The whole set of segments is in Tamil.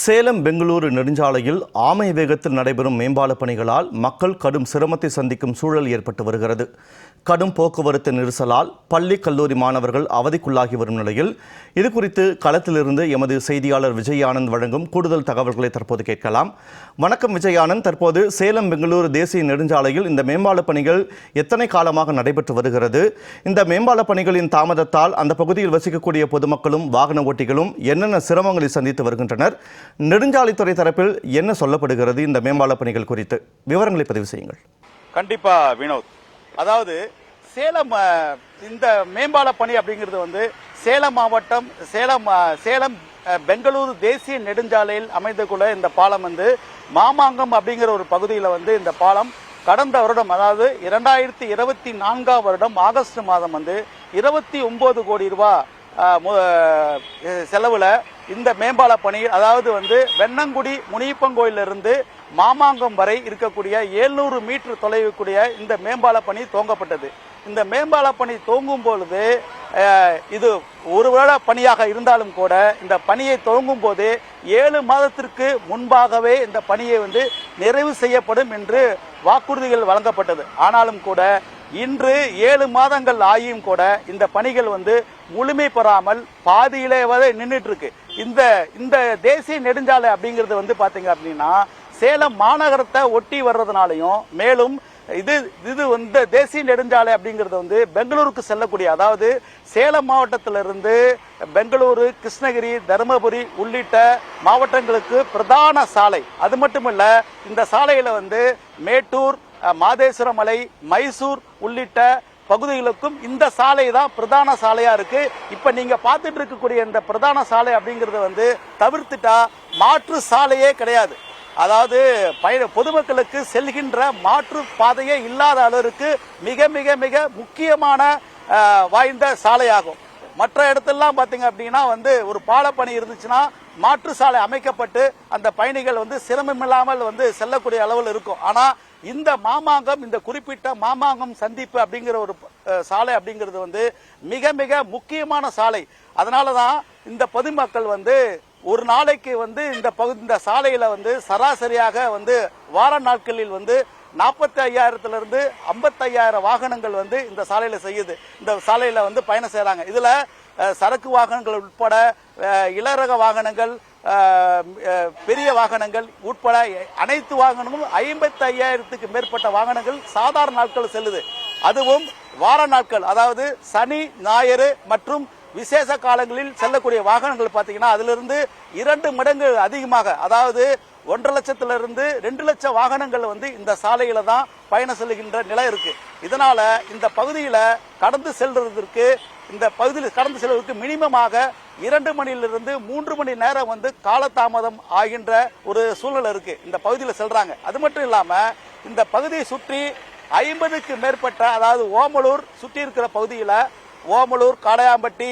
சேலம் பெங்களூரு நெடுஞ்சாலையில் ஆமை வேகத்தில் நடைபெறும் மேம்பால பணிகளால் மக்கள் கடும் சிரமத்தை சந்திக்கும் சூழல் ஏற்பட்டு வருகிறது. கடும் போக்குவரத்து நெரிசலால் பள்ளி கல்லூரி மாணவர்கள் அவதிக்குள்ளாகி வரும் நிலையில் இதுகுறித்து களத்திலிருந்து எமது செய்தியாளர் விஜய் ஆனந்த் வழங்கும் கூடுதல் தகவல்களை தற்போது கேட்கலாம். வணக்கம் விஜயானந்த் தற்போது சேலம் பெங்களூரு தேசிய நெடுஞ்சாலையில் இந்த மேம்பால பணிகள் எத்தனை காலமாக நடைபெற்று வருகிறது? இந்த மேம்பால பணிகளின் தாமதத்தால் அந்த பகுதியில் வசிக்கக்கூடிய பொதுமக்களும் வாகன ஓட்டிகளும் என்னென்ன சிரமங்களை சந்தித்து வருகின்றனர்? நெடுஞ்சாலைத்துறை தரப்பில் என்ன சொல்லப்படுகிறது இந்த மேம்பால பணிகள் குறித்து? விவரங்களை பதிவு செய்யுங்கள். கண்டிப்பா வினோத். அதாவது சேலம் இந்த மேம்பால பணி அப்படிங்கிறது வந்து சேலம் மாவட்டம் சேலம் சேலம் பெங்களூரு தேசிய நெடுஞ்சாலையில் அமைந்துள்ள இந்த பாலம் வந்து மாமாங்கம் அப்படிங்கிற ஒரு பகுதியில் வந்து இந்த பாலம் கடந்த வருடம் அதாவது இரண்டாயிரத்தி இருபத்தி நான்காம் வருடம் ஆகஸ்ட் மாதம் வந்து இருபத்தி ஒன்பது கோடி ரூபாய் செலவில் இந்த மேம்பால பணி அதாவது வந்து வெண்ணங்குடி முனியப்பங்கோயிலிருந்து மாமாங்கம் வரை இருக்கக்கூடிய 700 மீட்டர் தொலைவுக்கூடிய இந்த மேம்பால பணி துவங்கப்பட்டது. இந்த மேம்பால பணி துவங்கும் பொழுது இது இது ஒருவேளை பணியாக இருந்தாலும் கூட இந்த பணியை துவங்கும் போது ஏழு மாதத்திற்கு முன்பாகவே இந்த பணியை வந்து நிறைவு செய்யப்படும் என்று வாக்குறுதிகள் வழங்கப்பட்டது. ஆனாலும் கூட இன்று ஏழு மாதங்கள் ஆகியும் கூட இந்த பணிகள் வந்து முழுமை பெறாமல் பாதியிலே வரை நின்றுட்டு இருக்கு இந்த இந்த தேசிய நெடுஞ்சாலை அப்படிங்கிறது வந்து பாத்தீங்க அப்படின்னா சேலம் மாநகரத்தை ஒட்டி வர்றதுனாலையும் மேலும் இது இது வந்து தேசிய நெடுஞ்சாலை அப்படிங்கிறது வந்து பெங்களூருக்கு செல்லக்கூடிய அதாவது சேலம் மாவட்டத்திலிருந்து பெங்களூரு கிருஷ்ணகிரி தருமபுரி உள்ளிட்ட மாவட்டங்களுக்கு பிரதான சாலை. அது மட்டும் இந்த சாலையில் வந்து மேட்டூர் மாதேஸ்வரமலை மலை மைசூர் உள்ளிட்ட பகுதிகளுக்கும் இந்த சாலை தான் பிரதான சாலையா இருக்கு. இப்ப நீங்க பார்த்துட்டு இருக்கக்கூடிய இந்த பிரதான சாலை அப்படிங்கறத வந்து தவிர்த்துட்டா மாற்று சாலையே கிடையாது. அதாவது பயண பொதுமக்களுக்கு செல்கின்ற மாற்று பாதையே இல்லாத அளவிற்கு மிக மிக மிக முக்கியமான வாய்ந்த சாலையாகும். மற்ற இடத்துலலாம் பார்த்தீங்க அப்படின்னா வந்து ஒரு பாலப்பணி இருந்துச்சுன்னா மாற்று சாலை அமைக்கப்பட்டு அந்த பயணிகள் வந்து சிரமமில்லாமல் வந்து செல்லக்கூடிய அளவில் இருக்கும். ஆனால் இந்த மாமாங்கம் இந்த குறிப்பிட்ட மாமாங்கம் சந்திப்பு அப்படிங்கிற ஒரு சாலை அப்படிங்கிறது வந்து மிக மிக முக்கியமான சாலை. அதனால தான் இந்த பொதுமக்கள் வந்து ஒரு நாளைக்கு வந்து இந்த பகுதி இந்த சாலையில வந்து சராசரியாக வந்து வார நாட்களில் வந்து நாற்பத்தி ஐயாயிரத்துல இருந்து வாகனங்கள் வந்து இந்த சாலையில செய்யுது. இந்த சாலையில வந்து பயணம் செய்யறாங்க இதுல சரக்கு வாகனங்கள் உட்பட இளரக வாகனங்கள் பெரிய வாகனங்கள் உட்பட அனைத்து வாகனங்களும் ஐம்பத்தி ஐயாயிரத்துக்கு மேற்பட்ட வாகனங்கள் சாதாரண நாட்கள் செல்லுது. அதுவும் வார நாட்கள் அதாவது சனி ஞாயிறு மற்றும் விசேஷ காலங்களில் செல்லக்கூடிய வாகனங்கள் பார்த்தீங்கன்னா அதிலிருந்து இரண்டு மடங்கு அதிகமாக அதாவது ஒன்றரை லட்சத்துல இருந்து ரெண்டு லட்சம் வாகனங்கள் வந்து இந்த சாலையில தான் பயணம் செல்கின்ற நிலை இருக்கு. இதனால இந்த பகுதியில் கடந்து செல்றதற்கு இந்த பகுதியில் கடந்து செல்வதற்கு மினிமமாக இரண்டு மணியிலிருந்து மூன்று மணி நேரம் வந்து காலதாமதம் ஆகின்ற ஒரு சூழ்நிலை இருக்கு. இந்த பகுதியில் செல்றாங்க. அது மட்டும் இல்லாம இந்த பகுதியை சுற்றி ஐம்பதுக்கு மேற்பட்ட அதாவது ஓமலூர் சுற்றி இருக்கிற பகுதியில் ஓமலூர் காடையாம்பட்டி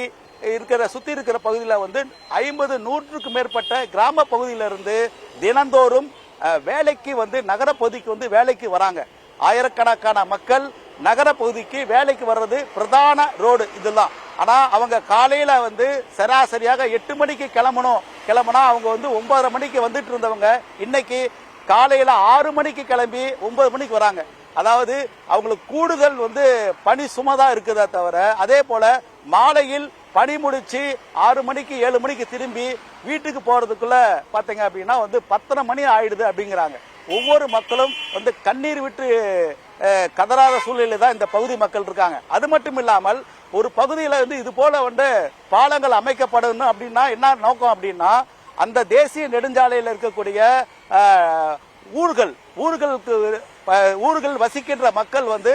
இருக்கிற சுத்தி இருக்கிற பகுதியில் வந்து ஐம்பது நூற்றுக்கு மேற்பட்ட கிராம பகுதியிலிருந்து தினந்தோறும் வேலைக்கு வந்து நகர பகுதிக்கு வந்து வேலைக்கு வராங்க. ஆயிரக்கணக்கான மக்கள் நகர பகுதிக்கு வேலைக்கு வர்றது பிரதான ரோடு இதெல்லாம். ஆனால் அவங்க காலையில் வந்து சராசரியாக எட்டு மணிக்கு கிளம்பணும். கிளம்புனா அவங்க வந்து ஒன்பதரை மணிக்கு வந்துட்டு இருந்தவங்க இன்னைக்கு காலையில் ஆறு மணிக்கு கிளம்பி ஒன்பது மணிக்கு வராங்க. அதாவது அவங்களுக்கு கூடுதல் வந்து பணி சுமதா இருக்குதா தவிர அதே போல மாலையில் பணி முடிச்சு ஆறு மணிக்கு ஏழு மணிக்கு திரும்பி வீட்டுக்கு போறதுக்குள்ள பார்த்தீங்க அப்படின்னா வந்து பத்தரை மணி ஆயிடுது அப்படிங்கிறாங்க. ஒவ்வொரு மக்களும் வந்து கண்ணீர் விட்டு கதறாத சூழ்நிலை தான் இந்த பகுதி மக்கள் இருக்காங்க. அது மட்டும் இல்லாமல் ஒரு பகுதியில் வந்து இது போல வந்து பாலங்கள் அமைக்கப்படணும் அப்படின்னா என்ன நோக்கம் அப்படின்னா அந்த தேசிய நெடுஞ்சாலையில் இருக்கக்கூடிய ஊர்கள் ஊர்களுக்கு ஊர்கள் வசிக்கின்ற மக்கள் வந்து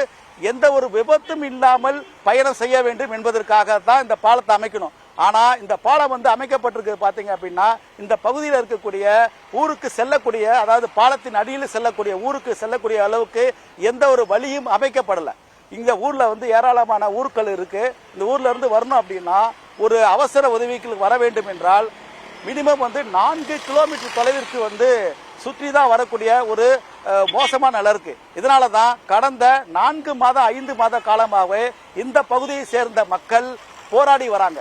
எந்த ஒரு விபத்தும் இல்லாமல் பயணம் செய்ய வேண்டும் என்பதற்காக தான் இந்த பாலத்தை அமைக்கணும். ஆனால் இந்த பாலம் வந்து அமைக்கப்பட்டிருக்கு பார்த்தீங்க அப்படின்னா இந்த பகுதியில் இருக்கக்கூடிய ஊருக்கு செல்லக்கூடிய அதாவது பாலத்தின் அடியில் செல்லக்கூடிய ஊருக்கு செல்லக்கூடிய அளவுக்கு எந்த ஒரு வழியும் அமைக்கப்படலை. இந்த ஊரில் வந்து ஏராளமான ஊர்கள் இருக்குது இந்த ஊரில் இருந்து வரணும் அப்படின்னா ஒரு அவசர உதவிக்கு வர வேண்டும் என்றால் மினிமம் வந்து நான்கு கிலோமீட்டர் தொலைவிற்கு வந்து சுற்றி தான் வரக்கூடிய ஒரு மோசமான நிலை இருக்கு. இதனால தான் கடந்த நான்கு மாதம் ஐந்து மாத காலமாகவே இந்த பகுதியை சேர்ந்த மக்கள் போராடி வராங்க.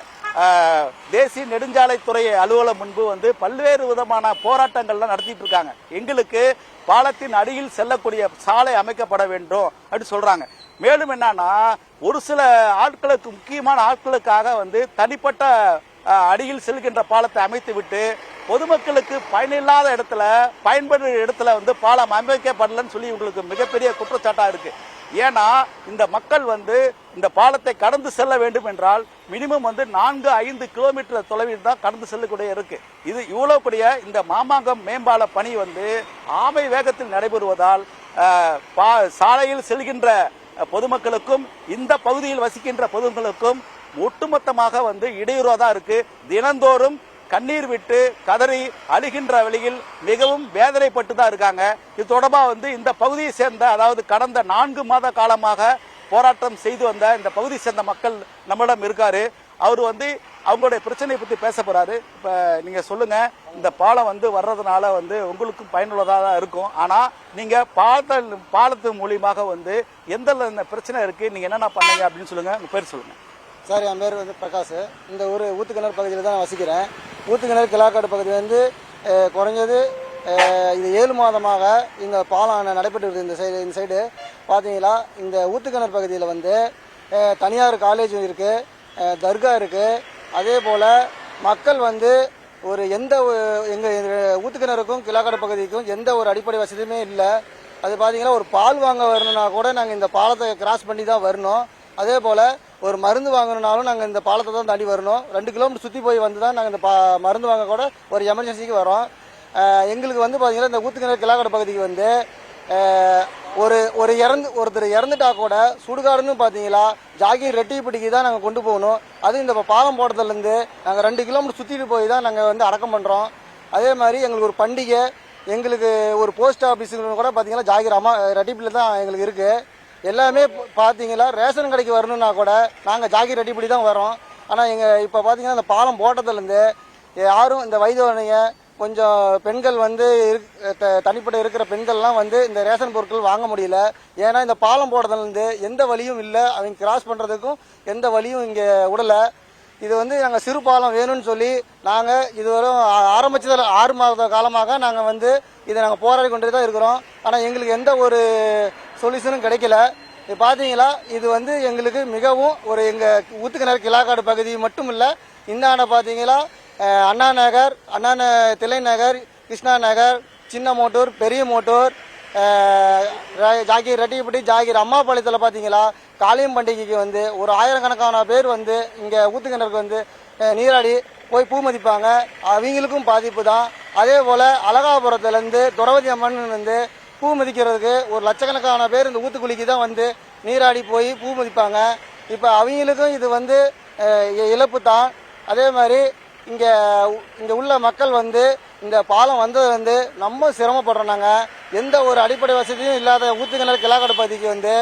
தேசிய நெடுஞ்சாலைத்துறை அலுவலகம் முன்பு வந்து பல்வேறு விதமான போராட்டங்கள்லாம் நடத்திட்டு இருக்காங்க. எங்களுக்கு பாலத்தின் அடியில் செல்லக்கூடிய சாலை அமைக்கப்பட வேண்டும் அப்படின்னு சொல்றாங்க. மேலும் என்னன்னா ஒரு சில ஆட்களுக்கு முக்கியமான ஆட்களுக்காக வந்து தனிப்பட்ட அடியில் செல்கின்ற பாலத்தை அமைத்து விட்டு பொதுமக்களுக்கு பயனில்லாத இடத்துல பயன்படுற இடத்துல வந்து பாலம் அமைக்கப்படலன்னு சொல்லி உங்களுக்கு மிகப்பெரிய குற்றச்சாட்டா இருக்கு. ஏன்னா இந்த மக்கள் வந்து இந்த பாலத்தை கடந்து செல்ல வேண்டும் என்றால் மினிமம் வந்து நான்கு ஐந்து கிலோமீட்டர் தொலைவில் தான் கடந்து செல்லக்கூடிய இருக்கு. இது இவ்வளவு கூடிய இந்த மாமாங்கம் மேம்பால பணி வந்து ஆமை வேகத்தில் நடைபெறுவதால் பா- சாலையில் செல்கின்ற பொதுமக்களுக்கும் இந்த பகுதியில் வசிக்கின்ற பொதுமக்களுக்கும் ஒட்டுமொத்தமாக வந்து இடையூறாக தான் இருக்கு. தினந்தோறும் கண்ணீர் விட்டு கதறி அழுகின்ற வழியில் மிகவும் வேதனைப்பட்டு தான் இருக்காங்க. இது தொடர்பாக வந்து இந்த பகுதியை சேர்ந்த அதாவது கடந்த நான்கு மாத காலமாக போராட்டம் செய்து வந்த இந்த பகுதியை சேர்ந்த மக்கள் நம்மிடம் இருக்காரு. அவர் வந்து அவங்களுடைய பிரச்சனையை பற்றி பேச போகிறாரு இப்போ நீங்கள் சொல்லுங்கள் இந்த பாலம் வந்து வர்றதுனால வந்து உங்களுக்கும் பயனுள்ளதாக தான் இருக்கும். ஆனால் நீங்கள் பாலத்த பாலத்து மூலியமாக வந்து எந்த பிரச்சனை இருக்குது நீங்கள் என்னென்ன பண்ணீங்க அப்படின்னு சொல்லுங்கள் உங்கள் பேர் சொல்லுங்கள் சார் என் பேர் வந்து பிரகாஷ். இந்த ஊர் ஊத்துக்கிணறு பகுதியில் தான் நான் வசிக்கிறேன். ஊத்துக்கிணறு கிளாக்காடு பகுதி வந்து குறைஞ்சது இது ஏழு மாதமாக இந்த பாலம் நடைபெற்று இருக்குது இந்த சைடு இந்த சைடு. பார்த்தீங்களா இந்த ஊத்துக்கிணறு பகுதியில் வந்து தனியார் காலேஜ் இருக்குது தர்கா இருக்குது அதே போல் மக்கள் வந்து ஒரு எந்த எங்கள் ஊத்துக்கிணறுக்கும் கிளாக்காடு பகுதிக்கும் எந்த ஒரு அடிப்படை வசதியுமே இல்லை. அது பார்த்தீங்கன்னா ஒரு பால் வாங்க வரணும்னா கூட நாங்கள் இந்த பாலத்தை கிராஸ் பண்ணி தான் வரணும். அதே போல் ஒரு மருந்து வாங்கணும்னாலும் நாங்கள் இந்த பாலத்தை தான் தாண்டி வரணும். ரெண்டு கிலோமீட்டர் சுற்றி போய் வந்து தான் நாங்கள் இந்த பா மருந்து வாங்க கூட ஒரு எமர்ஜென்சிக்கு வரோம். எங்களுக்கு வந்து பார்த்தீங்கன்னா இந்த ஊத்துக்கிணறு கிளாக்கடை பகுதிக்கு வந்து ஒரு ஒரு இறந்து ஒருத்தர் இறந்துட்டா கூட சுடுகாடுன்னு பார்த்தீங்களா ஜாகீர் ரெட்டிப்பட்டிக்கு தான் நாங்கள் கொண்டு போகணும். அதுவும் இந்த பாலம் போடுறதுலேருந்து நாங்கள் ரெண்டு கிலோமீட்டர் சுற்றிட்டு போய் தான் நாங்கள் வந்து அடக்கம் பண்ணுறோம் அதே மாதிரி எங்களுக்கு ஒரு பண்டிகை எங்களுக்கு ஒரு போஸ்ட் ஆஃபீஸுன்னு கூட பார்த்தீங்கன்னா ஜாகிர் அம்மா ரெட்டிப்பில் தான் எங்களுக்கு இருக்குது எல்லாமே ப- பார்த்தீங்களா ரேஷன் கடைக்கு வரணும்னா கூட நாங்கள் ஜாகிர் ரெட்டிப்படி தான் வரோம். ஆனால் எங்கள் இப்போ பார்த்தீங்கன்னா இந்த பாலம் போட்டதுலேருந்து யாரும் இந்த வயதானவங்க கொஞ்சம் பெண்கள் வந்து இருக்- த- தனிப்பட்ட இருக்கிற பெண்கள்லாம் வந்து இந்த ரேஷன் பொருட்கள் வாங்க முடியல. ஏன்னா இந்த பாலம் போடுறதுலேருந்து எந்த வழியும் இல்லை. அவங்க கிராஸ் பண்ணுறதுக்கும் எந்த வழியும் இங்கே விடலை இது வந்து நாங்கள் சிறு பாலம் வேணும்னு சொல்லி நாங்கள் இதுவரை ஆரம்பிச்சதில் ஆறு மாத காலமாக நாங்கள் வந்து இதை நாங்கள் போராடி கொண்டு தான் இருக்கிறோம். ஆனால் எங்களுக்கு எந்த ஒரு சொல்யூஷனும் கிடைக்கல. இது பார்த்தீங்களா இது வந்து எங்களுக்கு மிகவும் ஒரு எங்கள் ஊத்துக்கிணறு கிளாக்காடு பகுதி மட்டும் இல்லை இந்தாண்ட பார்த்தீங்களா அண்ணா நகர் அண்ணா ந- திலை நகர் கிருஷ்ணா நகர் சின்ன மோட்டூர் பெரிய மோட்டூர் ஜாகிர் ரெட்டிப்பட்டி ஜாகிர் அம்மாபாளையத்தில் பார்த்தீங்களா காளியம் பண்டிகைக்கு வந்து ஒரு ஆயிரக்கணக்கான பேர் வந்து இங்கே ஊத்துக்கிணறுக்கு வந்து நீராடி போய் பூ மதிப்பாங்க. அவங்களுக்கும் பாதிப்பு தான் அதே போல் அழகாபுரத்துலேருந்து துறவதி அம்மன் வந்து பூ மதிக்கிறதுக்கு ஒரு லட்சக்கணக்கான பேர் இந்த ஊத்துக்குளிக்கு தான் வந்து நீராடி போய் பூ மதிப்பாங்க. இப்போ அவங்களுக்கும் இது வந்து இழப்பு தான். அதே மாதிரி இங்கே இங்கே உள்ள மக்கள் வந்து இந்த பாலம் வந்தது வந்து ரொம்ப சிரமப்படுறோம் நாங்கள் எந்த ஒரு அடிப்படை வசதியும் இல்லாத ஊத்துக்கிணறு கிளாக்கடை பகுதிக்கு வந்து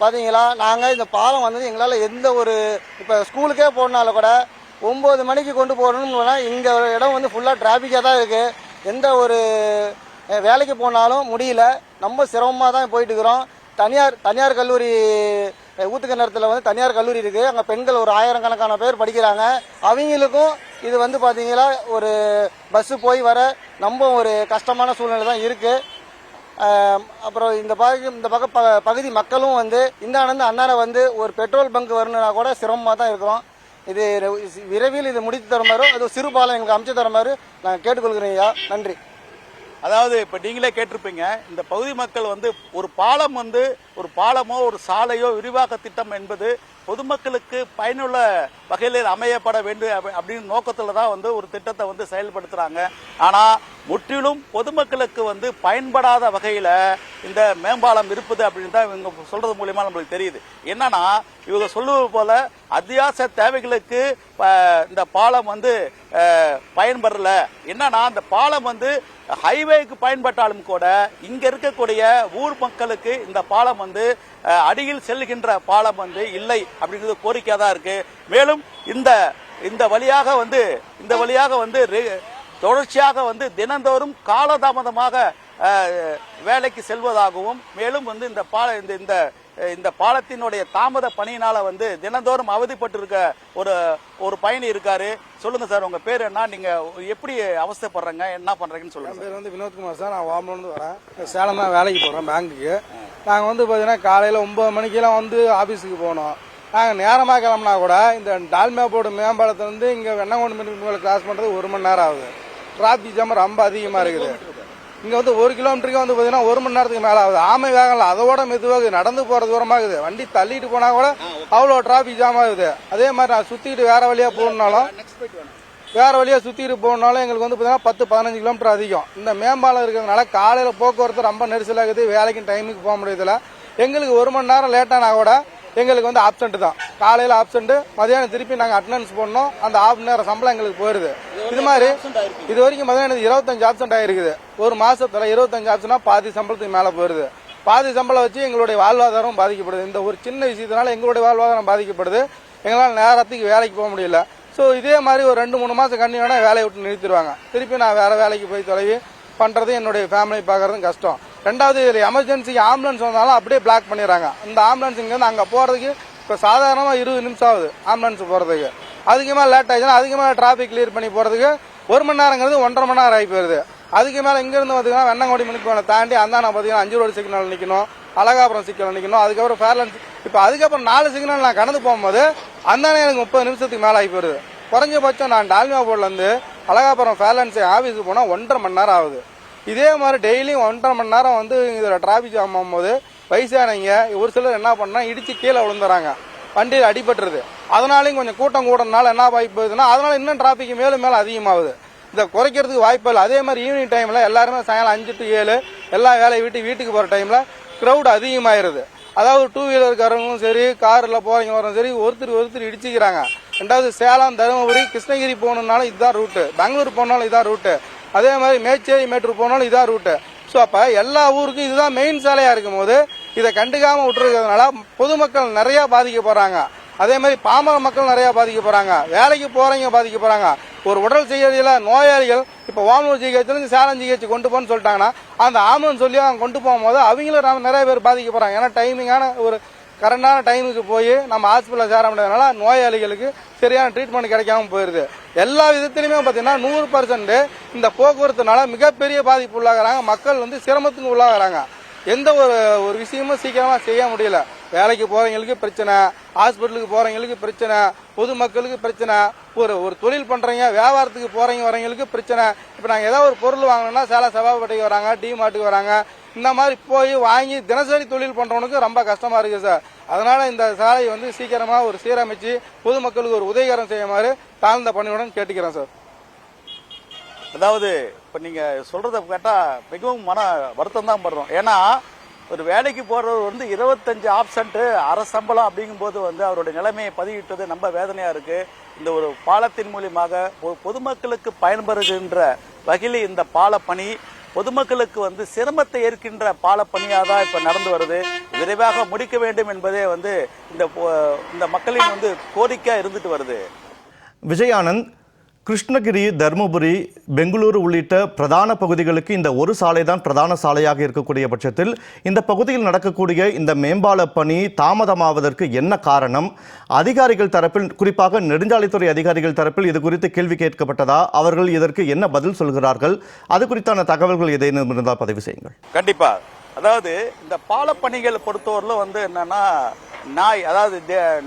பார்த்தீங்களா நாங்கள் இந்த பாலம் வந்தது எங்களால் எந்த ஒரு இப்போ ஸ்கூலுக்கே போனாலும் கூட ஒம்பது மணிக்கு கொண்டு போகணும்னு இங்கே இடம் வந்து ஃபுல்லாக டிராஃபிக்காக தான் இருக்குது எந்த ஒரு வேலைக்கு போனாலும் முடியல. ரொம்ப சிரமமாக தான் போயிட்டு இருக்கிறோம். தனியார் தனியார் கல்லூரி ஊத்துக்க நேரத்தில் வந்து தனியார் கல்லூரி இருக்குது அங்கே பெண்கள் ஒரு ஆயிரக்கணக்கான பேர் படிக்கிறாங்க. அவங்களுக்கும் இது வந்து பார்த்திங்கனா ஒரு பஸ்ஸு போய் வர ரொம்ப ஒரு கஷ்டமான சூழ்நிலை தான் இருக்குது அப்புறம் இந்த பகுதி இந்த பக்க ப- பகுதி மக்களும் வந்து இந்த ஆனந்து அண்ணாரை வந்து ஒரு பெட்ரோல் பங்க் வரணும்னா கூட சிரமமாக தான் இருக்கிறோம். இது விரைவில் இது முடித்து தருமாறு அது சிறுபாலம் எங்களுக்கு அமைச்சு தருமாறு நாங்கள் கேட்டுக்கொள்கிறேன் ஐயா. நன்றி. அதாவது இப்ப நீங்களே கேட்டிருப்பீங்க இந்த பகுதி மக்கள் வந்து ஒரு பாலம் வந்து ஒரு பாலமோ ஒரு சாலையோ விரிவாக்க திட்டம் என்பது பொதுமக்களுக்கு பயனுள்ள வகையில் அமையப்பட வேண்டும் அப்படி- அப்படின்னு நோக்கத்துல தான் வந்து ஒரு திட்டத்தை வந்து செயல்படுத்துறாங்க. ஆனா முற்றிலும் பொதுமக்களுக்கு வந்து பயன்படாத வகையில இந்த மேம்பாலம் இருப்பது அப்படின்னு தான் இவங்க சொல்றது மூலியமா நம்மளுக்கு தெரியுது. என்னன்னா இவங்க சொல்லுவது போல அத்தியாவசிய தேவைகளுக்கு இந்த பாலம் வந்து பயன்படல. என்னன்னா அந்த பாலம் வந்து ஹைவேக்கு பயன்பட்டாலும் கூட இங்க இருக்கக்கூடிய ஊர் மக்களுக்கு இந்த பாலம் வந்து அடியில் செல்கின்ற பாலம் வந்து இல்லை அப்படிங்கிறது கோரிக்கையா தான் இருக்கு. மேலும் இந்த இந்த வழியாக வந்து இந்த வழியாக வந்து தொடர்ச்சியாக வந்து தினந்தோறும் காலதாமதமாக வேலைக்கு செல்வதாகவும் மேலும் வந்து இந்த பால இந்த இந்த இந்த பாலத்தினுடைய தாமத பணியினால வந்து தினந்தோறும் அவதிப்பட்டு இருக்க ஒரு ஒரு பயணி இருக்காரு. சொல்லுங்க சார் உங்க பேர் என்ன? நீங்க எப்படி அவஸ்தைப்படுறீங்க? என்ன பண்றீங்கன்னு சொல்லுங்க பேர் வந்து வினோத்குமார் சார். நான் வாமலேருந்து வரேன். சேலம் தான் வேலைக்கு போகிறோம் பேங்க்குக்கு நாங்கள் வந்து பார்த்தீங்கன்னா காலையில் ஒம்பது மணிக்கெல்லாம் வந்து ஆஃபீஸுக்கு போனோம். நாங்கள் நேரமாக கிளம்புனா கூட இந்த டால்மியா போர்டு மேம்பாலத்துலேருந்து இங்கே வெண்ணங்கொண்டு மீன் கிராஸ் பண்ணுறது ஒரு மணி நேரம் ஆகுது. டிராஃபிக் ஜாம் ரொம்ப அதிகமாக இருக்குது. இங்கே வந்து ஒரு கிலோமீட்டருக்கு வந்து பார்த்தீங்கன்னா ஒரு மணி நேரத்துக்கு மேலே ஆகுது. ஆமை வேகம் இல்லை அதோட மெதுவாகுது. நடந்து போகிற தூரமாகுது. வண்டி தள்ளிட்டு போனால் கூட அவ்வளோ டிராஃபிக் ஜாம் ஆகுது. அதே மாதிரி நான் சுற்றிக்கிட்டு வேறு வழியாக போகணுன்னாலும் வேற வழியா சுத்திட்டு போனாலும் எங்களுக்கு வந்து பார்த்தீங்கன்னா பத்து பதினஞ்சு கிலோமீட்டர் அதிகம். இந்த மேம்பாலம் இருக்கிறதுனால காலையில போக்குவரத்து ரொம்ப நெரிசலாகுது. வேலைக்கு டைமுக்கு போக முடியறதில்ல. எங்களுக்கு ஒரு மணி நேரம் லேட்டானா கூட எங்களுக்கு வந்து ஆப்சென்ட் தான். காலையில ஆப்சென்ட் மதியானம் திருப்பி நாங்க அட்டண்டன்ஸ் போடணும். அந்த ஆஃப் நேரம் சம்பளம் எங்களுக்கு போயிருது. இது மாதிரி இது வரைக்கும் எனக்கு இருபத்தஞ்சு ஆப்சென்ட் ஆயிருக்குது. ஒரு மாசத்துல இருபத்தஞ்சு ஆப்ஷனா பாதி சம்பளத்துக்கு மேல போயிருது. பாதி சம்பளம் வச்சு எங்களுடைய வாழ்வாதாரம் பாதிக்கப்படுது. இந்த ஒரு சின்ன விஷயத்தினால எங்களுடைய வாழ்வாதாரம் பாதிக்கப்படுது. எங்களால் நேரத்துக்கு வேலைக்கு போக முடியல. ஸோ இதே மாதிரி ஒரு ரெண்டு மூணு மாதம் கண்டிப்பாக வேலையை விட்டு நிறுத்திடுவாங்க. திருப்பி நான் வேற வேலைக்கு போய் தொலைவி பண்ணுறது என்னுடைய ஃபேமிலி பார்க்கறதும் கஷ்டம். ரெண்டாவது இதில் ஆம்புலன்ஸ் வந்தாலும் அப்படியே பிளாக் பண்ணிடுறாங்க. இந்த ஆம்புலன்ஸ் இங்கேருந்து அங்கே போகிறதுக்கு இப்போ சாதாரணமாக இருபது நிமிஷம் ஆகுது ஆம்புலன்ஸ் போகிறதுக்கு அதுக்கு மேலே லேட் ஆகிடுச்சுன்னா அதுக்கு மேலே டிராஃபிக் கிளியர் பண்ணி போகிறதுக்கு ஒரு மணி நேரங்கிறது ஒன்றரை மணி நேரம் ஆகி போயிருது. அதுக்கு மேலே இங்கேருந்து பார்த்தீங்கன்னா வெண்ணங்கோடி மினிக்கு தாண்டி அந்தாண்ட பார்த்தீங்கன்னா அஞ்சு ரோடு சிக்னல் நிற்கணும் அழகாபுரம் சிக்னல் நிற்கணும் அதுக்கப்புறம் ஃபேர்லன்ஸ் இப்போ அதுக்கப்புறம் நாலு சிக்னல் நான் கடந்து போகும்போது அந்தானே எனக்கு முப்பது நிமிஷத்துக்கு மேலே ஆகி போயிருது. குறைஞ்சபட்சம் நான் டால்மியா போர்ட்லேருந்து அழகாபுரம் ஃபேர்லன்ஸ் ஆஃபீஸுக்கு போனால் ஒன்றரை மணி நேரம் ஆகுது. இதே மாதிரி டெய்லியும் ஒன்றரை மணி நேரம் வந்து இதில் டிராஃபிக் ஜாம் ஆகும்போது வயசானவங்க ஒரு சிலர் என்ன பண்ணா இடித்து கீழே விழுந்துறாங்க. வண்டியில் அடிபட்டுருது. அதனாலையும் கொஞ்சம் கூட்டம் கூடனால என்ன வாய்ப்பு போகுதுன்னா அதனால இன்னும் டிராஃபிக் மேலும் மேலும் அதிகமாகுது. இதை குறைக்கிறதுக்கு வாய்ப்பு இல்லை. அதே மாதிரி ஈவினிங் டைமில் எல்லாருமே சாயங்காலம் அஞ்சு டு ஏழு எல்லா வேலையை விட்டு வீட்டுக்கு போகிற டைமில் க்ரௌட் அதிகமாயிருது. அதாவது டூ வீலர்காரங்களும் சரி காரில் போகிறவங்க வரும் சரி ஒருத்தர் ஒருத்தர் இடிச்சுக்கிறாங்க. ரெண்டாவது சேலம் தருமபுரி கிருஷ்ணகிரி போகணுன்னாலும் இதுதான் ரூட்டு பெங்களூர் போனாலும் இதுதான் ரூட்டு அதே மாதிரி மேச்சேரி மேட்டூர் போனாலும் இதான் ரூட்டு ஸோ அப்போ எல்லா ஊருக்கும் இதுதான் மெயின் சாலையாக இருக்கும் போது இதை கண்டுக்காமல் விட்டுருக்கிறதுனால பொதுமக்கள் நிறையா பாதிக்க போகிறாங்க அதே மாதிரி பாமர மக்கள் நிறையா பாதிக்க போகிறாங்க வேலைக்கு போகிறவங்க பாதிக்க போகிறாங்க ஒரு உடல் செய்யறதுல நோயாளிகள் இப்போ வானூர் ஜிஹெச்லேருந்து சேலம் ஜிஹெச் கொண்டு போன்னு சொல்லிட்டாங்கன்னா அந்த ஆம்புலன்ஸ் சொல்லி அவங்க கொண்டு போகும்போது அவங்களும் நிறைய பேர் பாதிக்க போகிறாங்க ஏன்னா டைமிங்கான ஒரு கரெக்டான டைமுக்கு போய் நம்ம ஹாஸ்பிட்டலில் சேர முடியாதனால நோயாளிகளுக்கு சரியான ட்ரீட்மெண்ட் கிடைக்காம போயிருது. எல்லா விதத்திலுமே பார்த்தீங்கன்னா நூறு பர்சன்ட் இந்த போக்குவரத்துனால மிகப்பெரிய பாதிப்பு உள்ளாகிறாங்க. மக்கள் வந்து சிரமத்துக்கு உள்ளாகிறாங்க. எந்த ஒரு ஒரு விஷயமும் சீக்கிரமாக செய்ய முடியல. வேலைக்கு போகிறவங்களுக்கு பிரச்சனை ஹாஸ்பிட்டலுக்கு போகிறவங்களுக்கு பிரச்சனை பொதுமக்களுக்கு பிரச்சனை ஒரு ஒரு தொழில் பண்ணுறவங்க வியாபாரத்துக்கு போகிறவங்க வரவங்களுக்கு பிரச்சனை. இப்போ நாங்கள் ஏதாவது ஒரு பொருள் வாங்கணும்னா சேலை சபாப்பட்டைக்கு வராங்க டி வராங்க இந்த மாதிரி போய் வாங்கி தினசரி தொழில் பண்றவனுக்கு ரொம்ப கஷ்டமா இருக்கு சார். அதனால இந்த சாலையை வந்து சீக்கிரமா ஒரு சீரமைச்சு பொதுமக்களுக்கு ஒரு உதவிகரம் செய்யுமாறு தாழ்ந்த பணியுடன் கேட்டுக்கிறேன் சார். அதாவது இப்ப நீங்க சொல்றத கேட்டா மிகவும் மன வருத்தம் தான் படுறோம். ஏன்னா ஒரு வேலைக்கு போறவர் வந்து இருபத்தஞ்சு ஆப்சண்ட் அரை சம்பளம் அப்படிங்கும்போது வந்து அவருடைய நிலைமையை பதிவிட்டது ரொம்ப வேதனையா இருக்கு. இந்த ஒரு பாலத்தின் மூலியமாக பொ- பொதுமக்களுக்கு பயன்பெறுகின்ற வகையில் இந்த பால பணி பொதுமக்களுக்கு வந்து சிரமத்தை ஏற்கின்ற பால பணியாக தான் இப்ப நடந்து வருது. விரைவாக முடிக்க வேண்டும் என்பதே வந்து இந்த இந்த மக்களின் வந்து கோரிக்கை இருந்துட்டு வருது. விஜயானந்த் கிருஷ்ணகிரி தருமபுரி பெங்களூரு உள்ளிட்ட பிரதான பகுதிகளுக்கு இந்த ஒரு சாலை தான் பிரதான சாலையாக இருக்கக்கூடிய பட்சத்தில் இந்த பகுதியில் நடக்கக்கூடிய இந்த மேம்பால பணி தாமதமாவதற்கு என்ன காரணம்? அதிகாரிகள் தரப்பில் குறிப்பாக நெடுஞ்சாலைத்துறை அதிகாரிகள் தரப்பில் இது குறித்து கேள்வி கேட்கப்பட்டதா? அவர்கள் இதற்கு என்ன பதில் சொல்கிறார்கள்? அது குறித்தான தகவல்கள் ஏதேனும் இருந்தால் பதிவு செய்யுங்கள். கண்டிப்பா. அதாவது இந்த பாலப்பணிகள் பொறுத்தவரையில் வந்து என்னன்னா நாய் அதாவது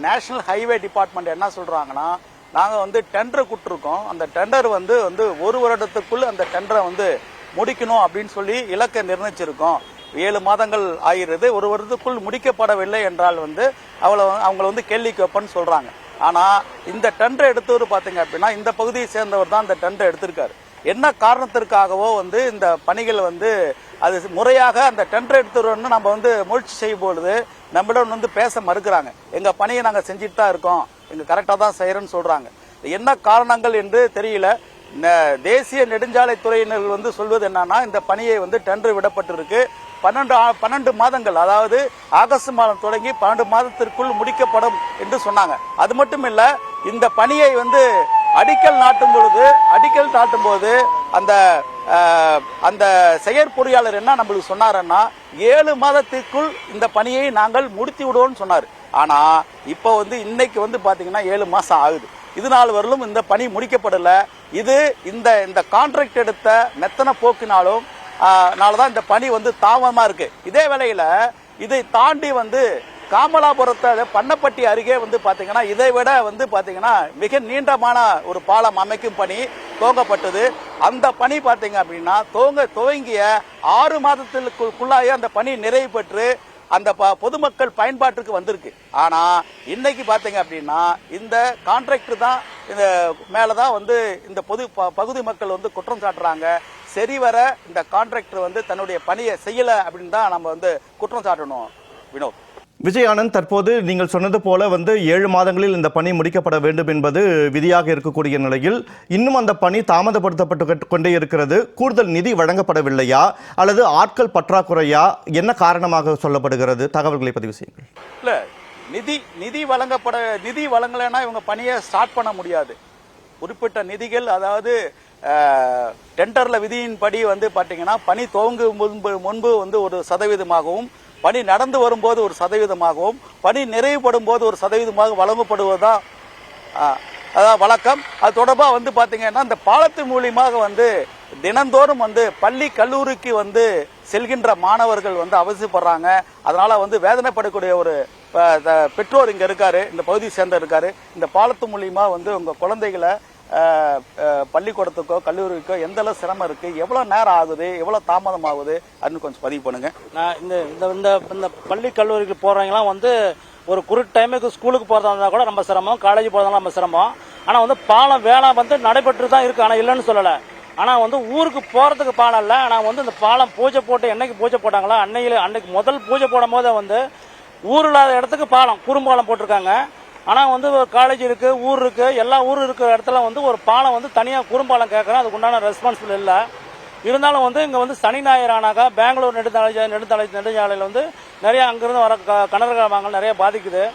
நேஷனல் ஹைவே டிபார்ட்மெண்ட் என்ன சொல்றாங்கன்னா நாங்கள் வந்து டெண்டர் கொடுத்துருக்கோம். அந்த டெண்டர் வந்து வந்து ஒரு வருடத்துக்குள்ள அந்த டெண்டரை வந்து முடிக்கணும் அப்படின்னு சொல்லி இலக்கை நிர்ணயிச்சிருக்கோம். ஏழு மாதங்கள் ஆகிறது. ஒரு வருடத்துக்குள் முடிக்கப்படவில்லை என்றால் வந்து அவளை அவங்கள வந்து கேள்வி கேட்பேன்னு சொல்கிறாங்க ஆனால் இந்த டெண்டர் எடுத்தவர் பார்த்தீங்க அப்படின்னா இந்த பகுதியை சேர்ந்தவர் தான் இந்த டெண்டர் எடுத்திருக்காரு. என்ன காரணத்திற்காகவோ வந்து இந்த பணிகள் வந்து அது முறையாக அந்த டெண்டர் எடுத்துருவோம்னு நம்ம வந்து முயற்சி செய்யும் பொழுது நம்மளிடம் வந்து பேச மறுக்கிறாங்க. எங்கள் பணியை நாங்கள் செஞ்சுட்டு தான் இருக்கோம். எங்கள் கரெக்டாக தான் செய்கிறோன்னு சொல்கிறாங்க என்ன காரணங்கள் என்று தெரியல. தேசிய நெடுஞ்சாலை துறையினர் வந்து சொல்வது என்னன்னா இந்த பணியை வந்து டெண்டர் விடப்பட்டிருக்கு. பன்னெண்டு ஆ- பன்னெண்டு மாதங்கள் அதாவது ஆகஸ்ட் மாதம் தொடங்கி பன்னெண்டு மாதத்திற்குள் முடிக்கப்படும் என்று சொன்னாங்க. அது மட்டும் இல்லை இந்த பணியை வந்து அடிக்கல் நாட்டும் பொழுது அடி நாட்டும் போது அந்த அந்த செயற்பொறியாளர் என்ன நம்மளுக்கு சொன்னாருன்னா ஏழு மாதத்திற்குள் இந்த பணியை நாங்கள் முடித்து விடுவோம்னு சொன்னார். ஆனா இப்போ வந்து இன்னைக்கு வந்து பாத்தீங்கன்னா ஏழு மாசம் ஆகுது. இது நாள் வரலும் இந்த பணி முடிக்கப்படல. இது இந்த இந்த கான்ட்ராக்ட் எடுத்த மெத்தனை போக்கினாலும் தான் இந்த பணி வந்து தாமதமா இருக்கு. இதே வேளையில இதை தாண்டி வந்து காமலாபுரத்தை பண்ணப்பட்டி அருகே வந்து பார்த்தீங்கன்னா இதை விட வந்து பார்த்தீங்கன்னா மிக நீண்டமான ஒரு பாலம் அமைக்கும் பணி துவங்கப்பட்டது. அந்த பணி பார்த்தீங்க அப்படின்னா துவங்க துவங்கிய ஆறு மாதத்திற்குள்ளாயே அந்த பணி நிறைவு பெற்று அந்த ப- பொதுமக்கள் பயன்பாட்டுக்கு வந்திருக்கு. ஆனால் இன்னைக்கு பார்த்தீங்க அப்படின்னா இந்த கான்ட்ராக்டர் தான் இந்த மேலே தான் வந்து இந்த பொது ப- பகுதி மக்கள் வந்து குற்றம் சாட்டுறாங்க. சரிவர இந்த கான்ட்ராக்டர் வந்து தன்னுடைய பணியை செய்யலை அப்படின்னு தான் நம்ம வந்து குற்றம் சாட்டணும். வினோத். விஜய் ஆனந்த் தற்போது நீங்கள் சொன்னது போல வந்து ஏழு மாதங்களில் இந்த பணி முடிக்கப்பட வேண்டும் என்பது விதியாக இருக்கக்கூடிய நிலையில் இன்னும் அந்த பணி தாமதப்படுத்தப்பட்டு கொண்டே இருக்கிறது. கூடுதல் நிதி வழங்கப்படவில்லையா? அல்லது ஆட்கள் பற்றாக்குறையா? என்ன காரணமாக சொல்லப்படுகிறது? தகவல்களை பதிவு செய்யுங்கள். இல்லை நிதி நிதி வழங்கப்பட நிதி வழங்கலைன்னா இவங்க பணியை ஸ்டார்ட் பண்ண முடியாது. குறிப்பிட்ட நிதிகள் அதாவது டெண்டரில் விதியின்படி வந்து பார்த்தீங்கன்னா பணி துவங்கும் முன்பு முன்பு வந்து ஒரு சதவீதமாகவும் பணி நடந்து வரும்போது ஒரு சதவீதமாகவும் பணி நிறைவுபடும் போது ஒரு சதவீதமாக வழங்கப்படுவதுதான் அஹ், அதான் வழக்கம். அது தொடர்பாக வந்து பார்த்தீங்கன்னா இந்த பாலத்து மூலியமாக வந்து தினந்தோறும் வந்து பள்ளி கல்லூரிக்கு வந்து செல்கின்ற மாணவர்கள் வந்து அவசியப்படுறாங்க. அதனால் வந்து வேதனைப்படக்கூடிய ஒரு பெற்றோர் இங்கே இருக்காரு இந்த பகுதியை சேர்ந்த இருக்காரு. இந்த பாலத்து மூலியமாக வந்து உங்கள் குழந்தைகளை பள்ளிக்கூடத்துக்கோ கல்லூரிக்கோ எந்த அளவு சிரமம் இருக்கு? எவ்வளவு நேரம் ஆகுது? எவ்வளவு தாமதம் ஆகுது? அப்படின்னு கொஞ்சம் பதிவு பண்ணுங்க. நான் இந்த இந்த இந்த இந்த பள்ளி கல்லூரிக்கு போறவங்கலாம் வந்து ஒரு குறிப்பிட்ட டைமுக்கு ஸ்கூலுக்கு போறதா இருந்தா கூட ரொம்ப சிரமம். காலேஜ் போறதா ரொம்ப சிரமம். ஆனா வந்து பாலம் வேலை வந்து நடைபெற்று தான் இருக்கு. ஆனா இல்லைன்னு சொல்லல. ஆனா வந்து ஊருக்கு போறதுக்கு பாலம் இல்லை. ஆனா வந்து இந்த பாலம் பூஜை போட்டு என்னைக்கு பூஜை போட்டாங்களோ அன்னைக்கு அன்னைக்கு முதல் பூஜை போடும் போதே வந்து ஊர் இல்லாத இடத்துக்கு பாலம் குறும்பாலம் போட்டிருக்காங்க. ஆனா வந்து காலேஜ் இருக்கு ஊர் இருக்கு எல்லா ஊர் இருக்கிற இடத்துல வந்து ஒரு பாலம் வந்து தனியா குறும்பாலம் கேட்கறோம் அதுக்கு உண்டான ரெஸ்பான்சிபிள் இல்லை. இருந்தாலும் வந்து இங்க வந்து சனி ஞாயிறு ஆனாக்கா பெங்களூர் நெடுஞ்சாலை நெடுஞ்சாலை நெடுஞ்சாலையில் வந்து நிறைய அங்கிருந்து வர க- கனரக வாங்கல் நிறைய பாதிக்குது.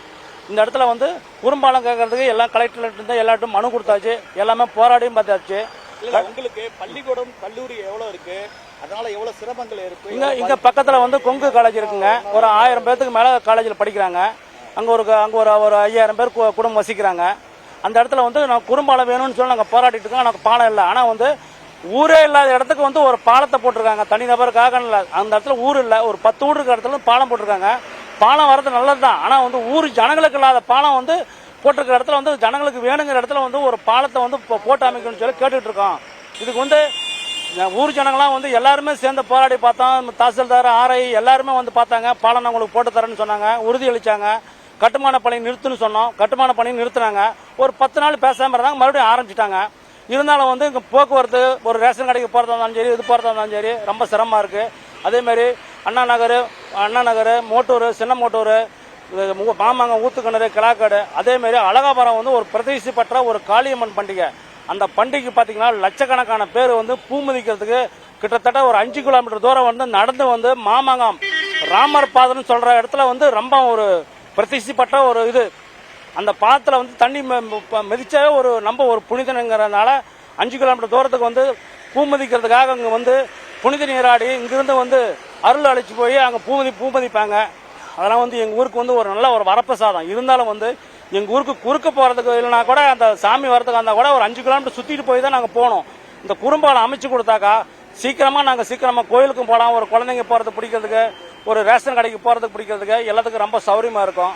இந்த இடத்துல வந்து குறும்பாலம் கேட்கறதுக்கு எல்லாம் கலெக்டர்கிட்ட இருந்து எல்லாட்டும் மனு கொடுத்தாச்சு. எல்லாமே போராடியும் பார்த்தாச்சு. இல்ல உங்களுக்கு பள்ளிக்கூடம் கல்லூரி எவ்வளவு இருக்கு? அதனால எவ்வளவு சிரமங்கள் இருக்கு? இங்க இங்க பக்கத்துல வந்து கொங்கு காலேஜ் இருக்குங்க. ஒரு ஆயிரம் பேர்த்துக்கு மேல காலேஜில் படிக்கிறாங்க. அங்கே ஒரு அங்கே ஒரு ஒரு ஐயாயிரம் பேர் கு- குடும்பம் வசிக்கிறாங்க. அந்த இடத்துல வந்து நான் குறும்பாலம் வேணும்னு சொல்லி நாங்கள் போராடிட்டு இருக்கோம். எனக்கு பாலம் இல்லை. ஆனால் வந்து ஊரே இல்லாத இடத்துக்கு வந்து ஒரு பாலத்தை போட்டிருக்காங்க. தனிநபருக்காக இல்லை. அந்த இடத்துல ஊர் இல்லை. ஒரு பத்து ஊர் இருக்கிற இடத்துல பாலம் போட்டிருக்காங்க. பாலம் வர்றது நல்லது தான் ஆனால் வந்து ஊர் ஜனங்களுக்கு இல்லாத பாலம் வந்து போட்டிருக்கிற இடத்துல வந்து ஜனங்களுக்கு வேணுங்கிற இடத்துல வந்து ஒரு பாலத்தை வந்து போ- போட்டு அமைக்கணும்னு சொல்லி கேட்டுட்டு இருக்கோம். இதுக்கு வந்து ஊர் ஜனங்களாம் வந்து எல்லாருமே சேர்ந்து போராடி பார்த்தோம். தாசில்தார் ஆர்ஐ எல்லாருமே வந்து பார்த்தாங்க. பாலம் நான் உங்களுக்கு போட்டு தரேன்னு சொன்னாங்க. உறுதி அளித்தாங்க கட்டுமான பணி நிறுத்துன்னு சொன்னோம். கட்டுமான பணி நிறுத்தினாங்க. ஒரு பத்து நாள் பேசாமல் இருந்தாங்க. மறுபடியும் ஆரம்பிச்சிட்டாங்க. இருந்தாலும் வந்து இங்கே போக்குவரத்து ஒரு ரேஷன் கடைக்கு போகிறதா இருந்தாலும் சரி இது போகிறதா இருந்தாலும் சரி ரொம்ப சிரமமாக இருக்குது அதேமாரி அண்ணா நகர் அண்ணா நகர் மோட்டூர் சின்ன மோட்டூர் இது மாமாங்க ஊத்துக்கிணறு கிளாக்காடு அதேமாரி அழகாபுரம் வந்து ஒரு பிரதிஷ்டி பெற்ற ஒரு காளியம்மன் பண்டிகை. அந்த பண்டிகை பார்த்தீங்கன்னா லட்சக்கணக்கான பேர் வந்து பூ மிதிக்கிறதுக்கு கிட்டத்தட்ட ஒரு அஞ்சு கிலோமீட்டர் தூரம் வந்து நடந்து வந்து மாமங்கம் ராமர் பாதம்னு சொல்கிற இடத்துல வந்து ரொம்ப ஒரு பிரதிஷ்டி ஒரு இது. அந்த பாலத்தில் வந்து தண்ணி ம- ம- மிதிச்சாவே ஒரு நம்ம ஒரு புனிதனுங்கிறதுனால அஞ்சு கிலோமீட்டர் தூரத்துக்கு வந்து பூ மதிக்கிறதுக்காக அங்கே வந்து புனித நீராடி இங்கிருந்து வந்து அருள் அழைச்சி போய் அங்கே பூமதி பூ மதிப்பாங்க. அதெல்லாம் வந்து எங்கள் ஊருக்கு வந்து ஒரு நல்ல ஒரு வரப்பிரசாதம். இருந்தாலும் வந்து எங்கள் ஊருக்கு குறுக்க போகிறதுக்கு இல்லைனா கூட அந்த சாமி வரதுக்கு இருந்தால் கூட ஒரு அஞ்சு கிலோமீட்டர் சுற்றிட்டு போய் தான் நாங்கள் போனோம். இந்த குறும்பாலம் அமைச்சு கொடுத்தாக்கா சீக்கிரமாக நாங்கள் சீக்கிரமாக கோயிலுக்கும் போகலாம் ஒரு குழந்தைங்க போகிறது பிடிக்கிறதுக்கு ஒரு ரேஷன் கடைக்கு போகிறதுக்கு பிடிக்கிறதுக்கு எல்லாத்துக்கும் ரொம்ப சௌரியமாக இருக்கும்.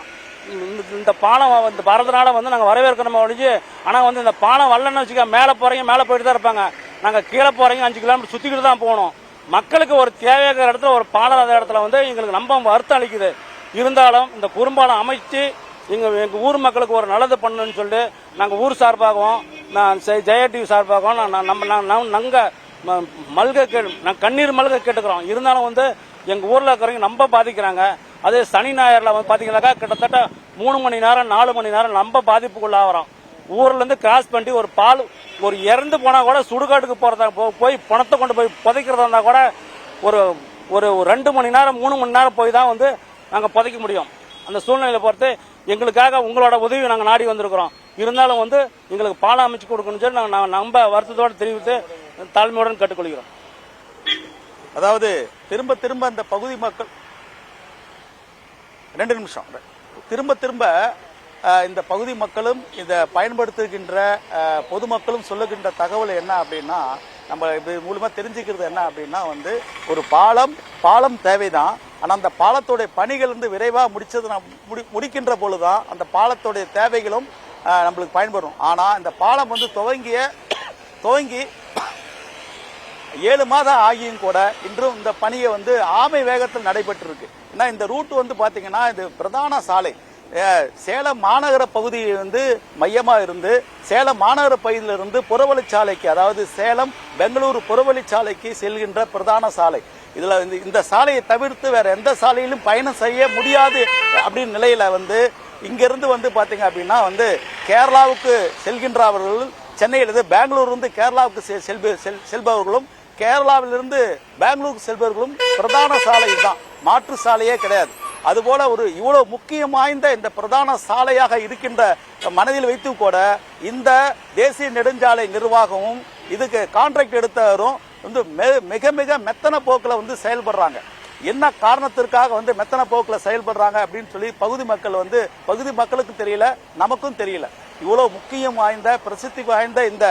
இந்த- இந்த பாலம் இந்த வரதுனால வந்து நாங்கள் வரவேற்கணும் ஒழிஞ்சு ஆனால் வந்து இந்த பாலம் வரலன்னு வச்சுக்க மேலே போகிறீங்க மேலே போயிட்டு தான் இருப்பாங்க. நாங்கள் கீழே போகிறீங்க அஞ்சு கிலோமீட்டர் சுற்றிக்கிட்டு தான் போகணும். மக்களுக்கு ஒரு தேவையான இடத்துல ஒரு பாலம் அந்த இடத்துல வந்து எங்களுக்கு ரொம்ப வருத்தம் அளிக்குது. இருந்தாலும் இந்த குறும்பாலம் அமைச்சு எங்கள் எங்கள் ஊர் மக்களுக்கு ஒரு நல்லது பண்ணணும்னு சொல்லிட்டு நாங்கள் ஊர் சார்பாகவும் நான் செ- ஜெயா டிவி சார்பாகவும் நான் நம்ம நான் நாங்கள் மல்க கே நான் கண்ணீர் மல்க கேட்டுக்கிறோம். இருந்தாலும் வந்து எங்கள் ஊரில் இருக்கிறவங்க ரொம்ப பாதிக்கிறாங்க. அதே சனி ஞாயிறில் வந்து பார்த்தீங்கன்னாக்கா கிட்டத்தட்ட மூணு மணி நேரம் நாலு மணி நேரம் ரொம்ப பாதிப்புக்குள்ளாகிறோம் ஊர்லேருந்து கிராஸ் பண்ணி ஒரு பால் ஒரு இறந்து போனால் கூட சுடுகாட்டுக்கு போகிறதா போய் பணத்தை கொண்டு போய் புதைக்கிறதா இருந்தால் கூட ஒரு ஒரு ரெண்டு மணி நேரம் மூணு மணி நேரம் போய் தான் வந்து நாங்கள் புதைக்க முடியும். அந்த சூழ்நிலையை பொறுத்து எங்களுக்காக உங்களோட உதவி நாங்கள் நாடி வந்திருக்கிறோம். இருந்தாலும் வந்து எங்களுக்கு பாலம் அமைச்சு கொடுக்கணும்னு சொல்லி நாங்கள் நாங்கள் நம்ம வருத்தத்தோடு தெரிவித்து தாழ்மையுடன் கேட்டுக்கொள்கிறோம். அதாவது திரும்ப திரும்ப அந்த பகுதி மக்கள் ரெண்டு நிமிஷம். திரும்ப திரும்ப இந்த பகுதி மக்களும் இதை பயன்படுத்துகின்ற பொதுமக்களும் சொல்லுகின்ற தகவல் என்ன அப்படின்னா நம்ம இது மூலமா தெரிஞ்சுக்கிறது என்ன அப்படின்னா வந்து ஒரு பாலம் பாலம் தேவைதான். ஆனால் அந்த பாலத்தோடைய பணிகள் வந்து விரைவாக முடிச்சது முடி முடிக்கின்ற பொழுதுதான் அந்த பாலத்தோடைய தேவைகளும் நம்மளுக்கு பயன்படும். ஆனால் இந்த பாலம் வந்து துவங்கிய துவங்கி ஏழு மாதம் ஆகியும் கூட இன்றும் இந்த பணியை வந்து ஆமை வேகத்தில் நடைபெற்றிருக்கு. ஏன்னா இந்த ரூட் வந்து பாத்தீங்கன்னா இது பிரதான சாலை. சேலம் மாநகர பகுதி வந்து மையமா இருந்து சேலம் மாநகர பகுதியிலிருந்து புறவழிச்சாலைக்கு அதாவது சேலம் பெங்களூரு புறவழிச்சாலைக்கு செல்கின்ற பிரதான சாலை. இதுல இந்த இந்த சாலையை தவிர்த்து வேற எந்த சாலையிலும் பயணம் செய்ய முடியாது அப்படின்னு நிலையில வந்து இங்கிருந்து வந்து பாத்தீங்க அப்படின்னா வந்து கேரளாவுக்கு செல்கின்றவர்கள் சென்னையிலிருந்து பெங்களூர் இருந்து கேரளாவுக்கு செல்ப- செல்- செல்பவர்களும் கேரளாவிலிருந்து பெங்களூருக்கு செல்பவர்களும் பிரதான சாலை தான் மாற்று சாலையே கிடையாது. அதுபோல ஒரு இவ்வளவு முக்கியம் வாய்ந்த இந்த பிரதான சாலையாக இருக்கின்ற மனதில் வைத்து கூட இந்த தேசிய நெடுஞ்சாலை நிர்வாகமும் இதுக்கு கான்ட்ராக்ட் எடுத்தவரும் வந்து மெ- மிக மிக மெத்தன போக்கில் வந்து செயல்படுறாங்க. என்ன காரணத்திற்காக வந்து மெத்தன போக்கில் செயல்படுறாங்க அப்படின்னு சொல்லி பகுதி மக்கள் வந்து பகுதி மக்களுக்கும் தெரியல நமக்கும் தெரியல. இவ்வளவு முக்கியம் வாய்ந்த பிரசித்தி வாய்ந்த இந்த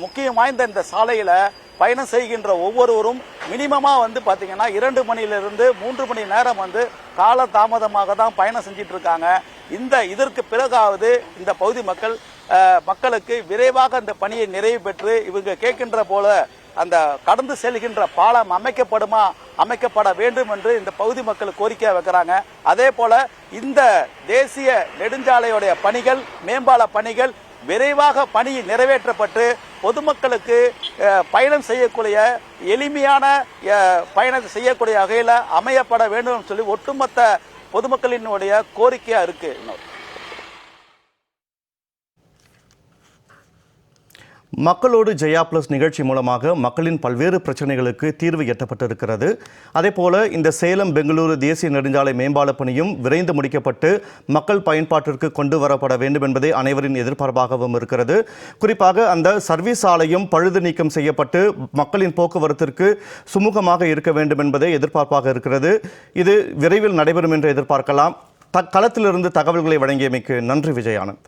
முக்கியம் வாய்ந்த இந்த சாலையில பயணம் செய்கின்ற ஒவ்வொருவரும் மினிமமாக வந்து பார்த்தீங்கன்னா இரண்டு மணியிலிருந்து மூன்று மணி நேரம் வந்து கால தாமதமாக தான் பயணம் செஞ்சிட்டு இருக்காங்க. இந்த இதற்கு பிறகாவது இந்த பகுதி மக்கள் மக்களுக்கு விரைவாக இந்த பணியை நிறைவு பெற்று இவங்க கேட்கின்ற போல அந்த கடந்து செல்கின்ற பாலம் அமைக்கப்படுமா அமைக்கப்பட வேண்டும் என்று இந்த பகுதி மக்கள் கோரிக்கை வைக்கிறாங்க. அதே போல இந்த தேசிய நெடுஞ்சாலையுடைய பணிகள் மேம்பால பணிகள் விரைவாக பணி நிறைவேற்றப்பட்டு பொதுமக்களுக்கு பயணம் செய்யக்கூடிய எளிமையான பயணம் செய்யக்கூடிய வகையில் அமையப்பட வேண்டும் சொல்லி ஒட்டுமொத்த பொதுமக்களினுடைய கோரிக்கையாக இருக்குது இன்னொரு. மக்களோடு ஜெயா பிளஸ் நிகழ்ச்சி மூலமாக மக்களின் பல்வேறு பிரச்சனைகளுக்கு தீர்வு எட்டப்பட்டிருக்கிறது. அதேபோல இந்த சேலம் பெங்களூரு தேசிய நெடுஞ்சாலை மேம்பால பணியும் விரைந்து முடிக்கப்பட்டு மக்கள் பயன்பாட்டிற்கு கொண்டு வரப்பட வேண்டும் என்பதே அனைவரின் எதிர்பார்ப்பாகவும் இருக்கிறது. குறிப்பாக அந்த சர்வீஸ் ஆலையும் பழுது நீக்கம் செய்யப்பட்டு மக்களின் போக்குவரத்திற்கு சுமூகமாக இருக்க வேண்டும் என்பதே எதிர்பார்ப்பாக இருக்கிறது. இது விரைவில் நடைபெறும் என்று எதிர்பார்க்கலாம். களத்திலிருந்து தகவல்களை வழங்கியமைக்கு நன்றி விஜயானந்த்.